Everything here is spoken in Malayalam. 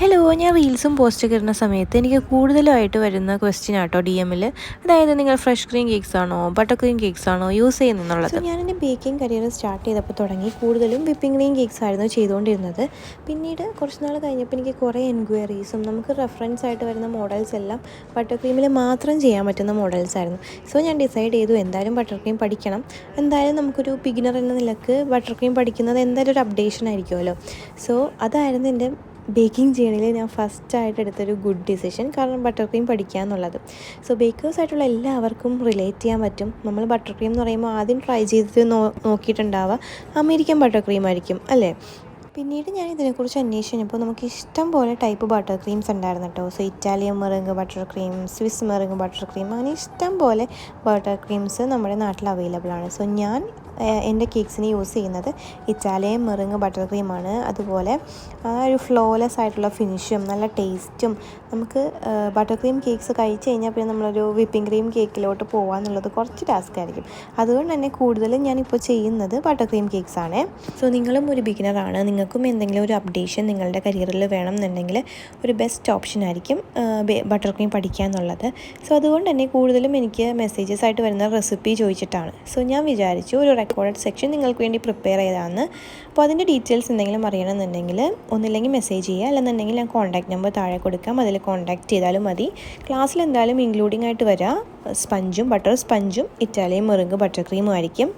ഹലോ ഞാൻ റീൽസും പോസ്റ്റ് ഇടുന്ന സമയത്ത് എനിക്ക് കൂടുതലായിട്ട് വരുന്ന ക്വസ്റ്റ്യൻ ആട്ടോ ഡി എമ്മിൽ അതായത് നിങ്ങൾ ഫ്രഷ് ക്രീം കേക്ക്സ് ആണോ ബട്ടർ ക്രീം കേക്ക്സ് ആണോ യൂസ് ചെയ്യുന്നുള്ളത്? ഞാൻ എന്റെ ബേക്കിംഗ് കരിയർ സ്റ്റാർട്ട് ചെയ്തപ്പോൾ തുടങ്ങി കൂടുതലും വിപ്പിംഗ് ക്രീം കേക്ക്സ് ആയിരുന്നു ചെയ്തുകൊണ്ടിരുന്നത്. പിന്നീട് കുറച്ച് നാൾ കഴിഞ്ഞപ്പോൾ എനിക്ക് കുറേ എൻക്വയറീസും നമുക്ക് റെഫറൻസ് ആയിട്ട് വരുന്ന മോഡൽസ് എല്ലാം ബട്ടർ ക്രീമിൽ മാത്രം ചെയ്യാൻ പറ്റുന്ന മോഡൽസ് ആയിരുന്നു. സോ ഞാൻ ഡിസൈഡ് ചെയ്തു എന്തായാലും ബട്ടർ ക്രീം പഠിക്കണം. എന്തായാലും നമുക്കൊരു ബിഗിനർ എന്ന നിലയ്ക്ക് ബട്ടർ ക്രീം പഠിക്കുന്നത് എന്തായാലും ഒരു അപ്ഡേഷൻ ആയിരിക്കുമല്ലോ. സോ അതായിരുന്നു എന്റെ ബേക്കിംഗ് ജേണിയിൽ ഞാൻ ഫസ്റ്റായിട്ട് എടുത്തൊരു ഗുഡ് ഡിസിഷൻ കാരണം ബട്ടർ ക്രീം പഠിക്കുക എന്നുള്ളത് സോ ബേക്കേഴ്സ് ആയിട്ടുള്ള എല്ലാവർക്കും റിലേറ്റ് ചെയ്യാൻ പറ്റും. നമ്മൾ ബട്ടർ ക്രീം എന്ന് പറയുമ്പോൾ ആദ്യം ട്രൈ ചെയ്തിട്ട് നോ നോക്കിയിട്ടുണ്ടാവുക. അമേരിക്കൻ ബട്ടർ ക്രീം ആയിരിക്കും അല്ലേ? പിന്നീട് ഞാൻ ഇതിനെക്കുറിച്ച് അന്വേഷിച്ചു കഴിഞ്ഞപ്പോൾ നമുക്ക് ഇഷ്ടം പോലെ ടൈപ്പ് ബട്ടർ ക്രീംസ് ഉണ്ടായിരുന്നു കേട്ടോ. So Italian meringue butter cream Swiss meringue butter cream അങ്ങനെ ഇഷ്ടം പോലെ ബട്ടർ ക്രീംസ് നമ്മുടെ നാട്ടിൽ അവൈലബിൾ ആണ്. സോ ഞാൻ എന്റെ കേക്ക്സിന് യൂസ് ചെയ്യുന്നത് ഇറ്റാലിയൻ മെറിങ് ബട്ടർ ക്രീമാണ് അതുപോലെ ആ ഒരു ഫ്ലോലെസ് ആയിട്ടുള്ള ഫിനിഷും നല്ല ടേസ്റ്റും നമുക്ക് ബട്ടർ ക്രീം കേക്ക്സ് കഴിച്ച് കഴിഞ്ഞാൽ പിന്നെ നമ്മളൊരു വിപ്പിംഗ് ക്രീം കേക്കിലോട്ട് പോകാമെന്നുള്ളത് കുറച്ച് ടാസ്ക് ആയിരിക്കും. അതുകൊണ്ട് തന്നെ കൂടുതലും ഞാനിപ്പോൾ ചെയ്യുന്നത് ബട്ടർ ക്രീം കേക്ക്സ് ആണ്. സോ നിങ്ങളും ഒരു ബിഗിനറാണ് നിങ്ങൾക്കും എന്തെങ്കിലും ഒരു അപ്ഡേഷൻ നിങ്ങളുടെ കരിയറിൽ വേണം എന്നുണ്ടെങ്കിൽ ഒരു ബെസ്റ്റ് ഓപ്ഷൻ ആയിരിക്കും ബട്ടർ ക്രീം പഠിക്കുക എന്നുള്ളത്. സോ അതുകൊണ്ട് തന്നെ കൂടുതലും എനിക്ക് മെസ്സേജസ് ആയിട്ട് വരുന്ന റെസിപ്പി ചോദിച്ചിട്ടാണ്. സോ ഞാൻ വിചാരിച്ചു ഒരു റെക്കോർഡഡ് സെക്ഷൻ നിങ്ങൾക്ക് വേണ്ടി പ്രിപ്പയർ ചെയ്താന്ന് അപ്പോൾ അതിന്റെ ഡീറ്റെയിൽസ് എന്തെങ്കിലും അറിയണമെന്നുണ്ടെങ്കിൽ ഒന്നില്ലെങ്കിൽ മെസ്സേജ് ചെയ്യുക. അല്ലെന്നുണ്ടെങ്കിൽ ഞാൻ കോൺടാക്ട് നമ്പർ താഴെ കൊടുക്കാം. അതിൽ കോൺടാക്ട് ചെയ്താലും മതി. ക്ലാസ്സിൽ എന്തായാലും ഇൻക്ലൂഡിംഗ് ആയിട്ട് വരാം. സ്പഞ്ചും ബട്ടർ സ്പഞ്ചും ഇറ്റാലിയൻ മുറുങ്ങ് ബട്ടർ ക്രീമും ആയിരിക്കും.